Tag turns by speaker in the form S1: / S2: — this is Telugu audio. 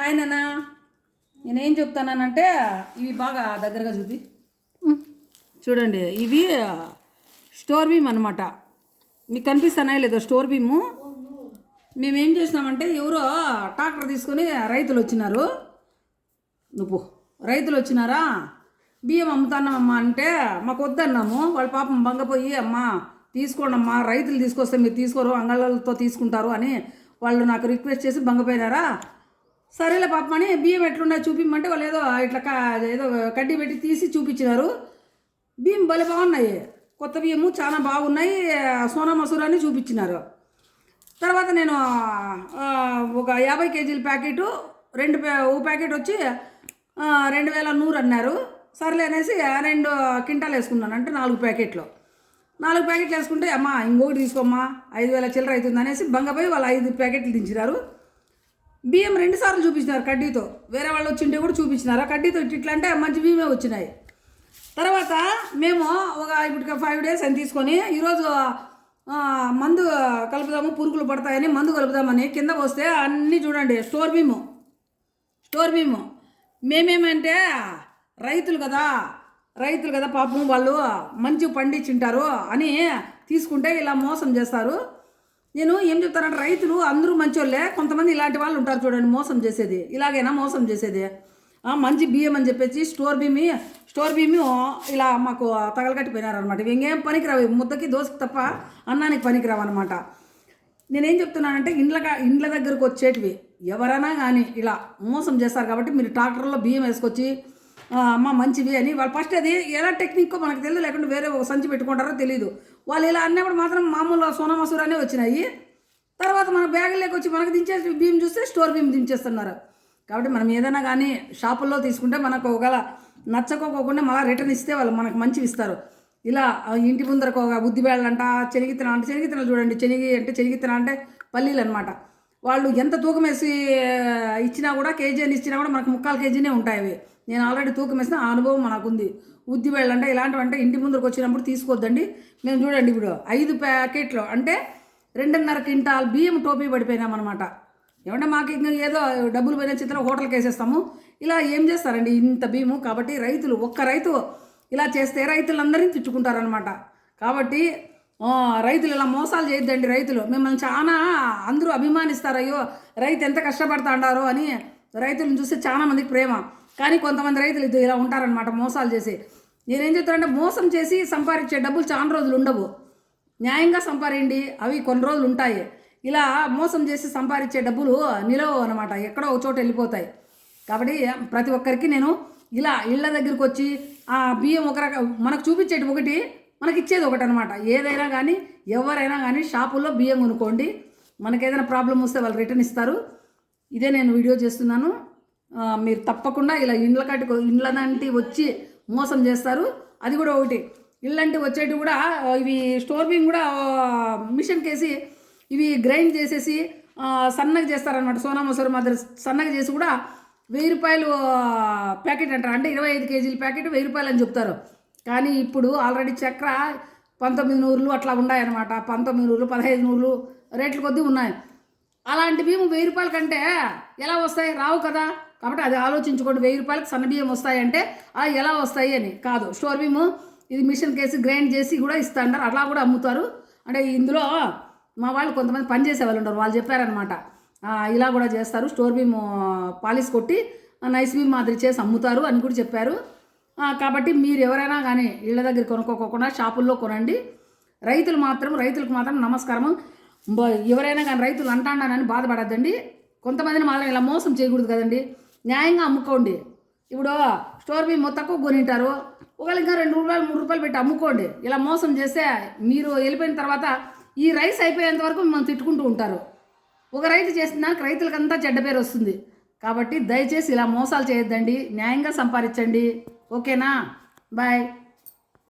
S1: హాయ్ నాన్న. నేనేం చెప్తానంటే ఇవి బాగా దగ్గరగా చూపి. చూడండి ఇవి స్టోర్ బీమ్ అనమాట మీకు కనిపిస్తున్నాయా లేదో స్టోర్ బీము? మేమేం చేసినామంటే ఎవరో ట్రాక్టర్ తీసుకొని రైతులు వచ్చినారు. నువ్వు రైతులు వచ్చినారా? బియ్యం అమ్ముతున్నామమ్మా అంటే మాకు వద్దన్నాము. వాళ్ళ పాపం బంగపోయి అమ్మా తీసుకోండి అమ్మా రైతులు తీసుకొస్తే మీరు తీసుకోరు అంగళ్ళతో తీసుకుంటారు అని వాళ్ళు నాకు రిక్వెస్ట్ చేసి బంగపోయినారా సరేలే పాపం అని బియ్యం ఎట్లున్నాయి చూపిమ్మంటే వాళ్ళు ఏదో ఇట్లా ఏదో కడ్డీ పెట్టి తీసి చూపించినారు. బియ్యం భలే బాగున్నాయి. కొత్త బియ్యము చాలా బాగున్నాయి. సోనా మసూర అని చూపించినారు. తర్వాత నేను ఒక యాభై కేజీల ప్యాకెట్ రెండు ప్యా- ఓ ప్యాకెట్ వచ్చి రెండు వేల నూరు అన్నారు. సర్లే అనేసి రెండు క్వింటాలు వేసుకున్నాను. అంటే నాలుగు ప్యాకెట్లు. నాలుగు ప్యాకెట్లు వేసుకుంటే అమ్మా ఇంకొకటి తీసుకోమ్మా ఐదు వేల చిల్లర అవుతుంది అనేసి బంగపోయి వాళ్ళు ఐదు ప్యాకెట్లు దించినారు. బియ్యం రెండు సార్లు చూపించినారు కడ్డీతో. వేరే వాళ్ళు వచ్చింటే కూడా చూపించినారు? ఆ కడ్డీతో ఇట్లా అంటే మంచి బియ్యమే వచ్చినాయి. తర్వాత మేము ఒక ఇప్పుడు ఫైవ్ డేస్ అని తీసుకొని ఈరోజు మందు కలుపుదాము పురుగులు పడతాయని మందు కలుపుదామని కింద వస్తే అన్నీ చూడండి స్టోర్ బీము స్టోర్ బీము మేమేమంటే రైతులు కదా రైతులు కదా పాపం వాళ్ళు మంచి పండించింటారు అని తీసుకుంటే ఇలా మోసం చేస్తారు. నేను ఏం చెప్తానంటే రైతులు అందరూ మంచోళ్ళే కొంతమంది ఇలాంటి వాళ్ళు ఉంటారు చూడండి మోసం చేసేది. ఇలాగైనా మోసం చేసేది. మంచి బియ్యం అని చెప్పేసి స్టోర్ బియ్యం స్టోర్ బియ్యం ఇలా మాకు తగలగట్టిపోయినారనమాట ఇంకేం పనికిరావు ముద్దకి దోశకి తప్ప అన్నానికి పనికిరావు అనమాట నేనేం చెప్తున్నానంటే ఇండ్ల ఇండ్ల దగ్గరకు వచ్చేటివి ఎవరైనా కానీ ఇలా మోసం చేస్తారు కాబట్టి మీరు ట్రాక్టర్లో బియ్యం వేసుకొచ్చి అమ్మ మంచివి అని. వాళ్ళు ఫస్ట్ అది ఎలా టెక్నిక్కో మనకు తెలియదు లేకుంటే వేరే ఒక సంచి పెట్టుకుంటారో తెలియదు వాళ్ళు ఇలా అన్నప్పుడు మాత్రం మామూలు సోనా మసూరానే వచ్చినాయి. తర్వాత మన బ్యాగులోకి వచ్చి మనకు దించేసి భీమ్ చూస్తే స్టోర్ బియ్యం దించేస్తున్నారు. కాబట్టి మనం ఏదైనా కానీ షాపుల్లో తీసుకుంటే మనకు ఒకవేళ నచ్చకోకుండా మళ్ళీ రిటర్న్ ఇస్తే వాళ్ళు మనకు మంచివి ఇస్తారు. ఇలా ఇంటి ముందరకు ఒక ఉద్ది అంట చెనిగిత్తనం అంటే చెనిగిత్తనాలు చూడండి. చెనిగి అంటే చెనిగిత్తనం అంటే పల్లీలు అనమాట వాళ్ళు ఎంత తూకం వేసి ఇచ్చినా కూడా కేజీ అని ఇచ్చినా కూడా మనకు ముక్కాలు కేజీనే ఉంటాయి అవి. నేను ఆల్రెడీ తూకం వేసిన ఆ అనుభవం మనకుంది. ఉద్ది బేళ్ళంటే ఇలాంటివి అంటే ఇంటి ముందరకు వచ్చినప్పుడు తీసుకోవద్దండి మేము చూడండి ఇప్పుడు ఐదు ప్యాకెట్లు అంటే రెండున్నర క్వింటాల్ బియ్యం టోపీ పడిపోయినామన్నమాట. ఏమంటే మాకు ఇంకా ఏదో డబ్బులు పోయిన చిత్రం హోటల్కి వేసేస్తాము. ఇలా ఏం చేస్తారండి? ఇంత భీము కాబట్టి రైతులు ఒక్క రైతు ఇలా చేస్తే రైతులందరినీ తిట్టుకుంటారనమాట కాబట్టి రైతులు ఇలా మోసాలు చేయొద్దండి రైతులు. మిమ్మల్ని చాలా అందరూ అభిమానిస్తారు. అయ్యో రైతు ఎంత కష్టపడుతుండారో అని రైతులను చూస్తే చాలా మందికి ప్రేమ. కానీ కొంతమంది రైతులు ఇది ఇలా ఉంటారనమాట మోసాలు చేసి. నేనేం చెప్తానంటే మోసం చేసి సంపాదించే డబ్బులు చాలా రోజులు ఉండవు. న్యాయంగా సంపాదించండి అవి కొన్ని రోజులు ఉంటాయి. ఇలా మోసం చేసి సంపాదించే డబ్బులు నిలవు అనమాట ఎక్కడో ఒక చోట వెళ్ళిపోతాయి. కాబట్టి ప్రతి ఒక్కరికి నేను ఇలా ఇళ్ళ దగ్గరికి వచ్చి ఆ బియ్యం ఒక రక మనకు చూపించేటి ఒకటి మనకి ఇచ్చేది ఒకటి అనమాట ఏదైనా కానీ ఎవరైనా కానీ షాపుల్లో బియ్యం కొనుక్కోండి. మనకి ఏదైనా ప్రాబ్లం వస్తే వాళ్ళు రిటర్న్ ఇస్తారు. ఇదే నేను వీడియో చేస్తున్నాను. మీరు తప్పకుండా ఇలా ఇండ్ల కట్టుకో ఇండ్లనంటి వచ్చి మోసం చేస్తారు. అది కూడా ఒకటి. ఇళ్ళంటి వచ్చేటి కూడా ఇవి స్టోర్ బీమ్ కూడా మిషన్కి మిషన్ కేసి ఇవి గ్రైండ్ చేసేసి సన్నగా చేస్తారనమాట సోనా మసూరి మాదిరి సన్నగా చేసి కూడా వెయ్యి రూపాయలు ప్యాకెట్ అంటారు. అంటే ఇరవై ఐదు కేజీల ప్యాకెట్ వెయ్యి రూపాయలు అని చెప్తారు. కానీ ఇప్పుడు ఆల్రెడీ చక్ర పంతొమ్మిది నూరులు అట్లా ఉన్నాయన్నమాట. పంతొమ్మిది నూరులు పదహైదు నూరులు రేట్ల కొద్దీ ఉన్నాయి. అలాంటి బియ్యం వెయ్యి రూపాయల కంటే ఎలా వస్తాయి? రావు కదా. కాబట్టి అది ఆలోచించుకోండి. వెయ్యి రూపాయలకి సన్న బియ్యం వస్తాయంటే ఆ ఎలా వస్తాయి అని. కాదు స్టోర్ బియ్యం ఇది మిషన్ కేసి గ్రైండ్ చేసి కూడా ఇస్తాంటారు అట్లా కూడా అమ్ముతారు. అంటే ఇందులో మా వాళ్ళు కొంతమంది పని చేసే వాళ్ళు ఉంటారు. వాళ్ళు చెప్పారనమాట ఇలా కూడా చేస్తారు. స్టోర్ బీమ్ పాలిష్ కొట్టి నైస్ బీమ్ మాదిరి చేసి అమ్ముతారు అని కూడా చెప్పారు. కాబట్టి మీరు ఎవరైనా కానీ ఇళ్ళ దగ్గర కొనుక్కోకుండా షాపుల్లో కొనండి. రైతులు మాత్రం రైతులకు మాత్రం నమస్కారం ఎవరైనా కానీ రైతులు అంటాడానని బాధపడద్దండి. కొంతమందిని మాత్రం ఇలా మోసం చేయకూడదు కదండి. న్యాయంగా అమ్ముకోండి. ఇప్పుడు స్టోర్ బియ్యం తక్కువ కొనింటారు. ఒకవేళ ఇంకా రెండు రూపాయలు మూడు రూపాయలు పెట్టి అమ్ముకోండి. ఇలా మోసం చేస్తే మీరు వెళ్ళిపోయిన తర్వాత ఈ రైస్ అయిపోయేంత వరకు మిమ్మల్ని తిట్టుకుంటూ ఉంటారు. ఒక రైతు చేసినాక రైతులకంతా చెడ్డ పేరు వస్తుంది. కాబట్టి దయచేసి ఇలా మోసాలు చేయొద్దండి. న్యాయంగా సంపాదించండి. ఓకేనా? బాయ్.